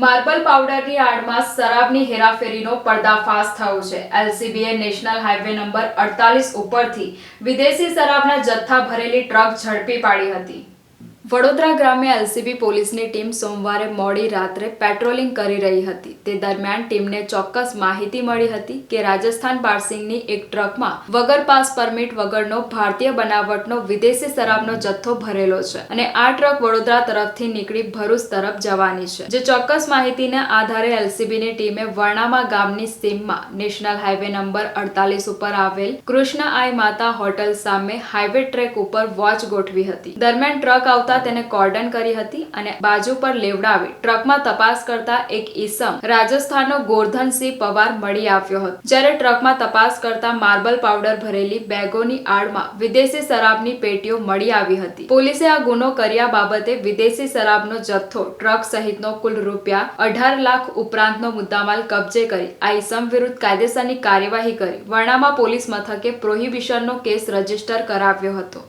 Marble પાવડરની આડમાં શરાબની હેરાફેરીનો પર્દાફાશ થયો છે. એલસીબીએ નેશનલ હાઈવે નંબર અડતાલીસ ઉપરથી વિદેશી શરાબના જથ્થા ભરેલી ટ્રક ઝડપી પાડી હતી. વડોદરા ગ્રામે એલસીબી પોલીસની ટીમ સોમવારે મોડી રાત્રે પેટ્રોલિંગ કરી રહી હતી. તે દરમિયાન ટીમને ચોક્કસ માહિતી મળી હતી કે રાજસ્થાન પાર્સિંગની એક ટ્રકમાં વગર પાસ પરમિટ વગરનો ભારતીય બનાવટનો વિદેશી શરાબનો જથ્થો ભરેલો છે અને આ ટ્રક વડોદરા તરફથી નીકળી ભરૂચ તરફ જવાની છે. જે ચોક્કસ માહિતીના આધારે એલસીબીની ટીમે વર્ણામા ગામની સીમમાં નેશનલ હાઈવે નંબર અડતાલીસ ઉપર આવેલ કૃષ્ણ આઈ માતા હોટલ સામે હાઈવે ટ્રેક ઉપર વોચ ગોઠવી હતી. દરમિયાન ટ્રક આવતા તેને કોર્ડન કરી હતી અને બાજુ પર લેવડાવી ટ્રકમાં તપાસ કરતા એક ઈસમ રાજસ્થાનનો ગોરધનસિંહ પવાર મળી આવ્યો હતો. જ્યારે ટ્રકમાં તપાસ કરતા માર્બલ પાવડર ભરેલી બેગોની આડમાં વિદેશી શરાબની પેટીઓ મળી આવી હતી. પોલીસે આ ગુનો કર્યા બાબતે વિદેશી શરાબનો જથ્થો, ટ્રક સહિતનો કુલ રૂપિયા અઢાર લાખ ઉપરાંતનો મુદ્દામાલ કબજે કરી આ ઈસમ વિરુદ્ધ કાયદેસરની કાર્યવાહી કરી. વર્ણામાં પોલીસ મથકે પ્રોહિબિશનનો કેસ રજિસ્ટર કરાવ્યો હતો.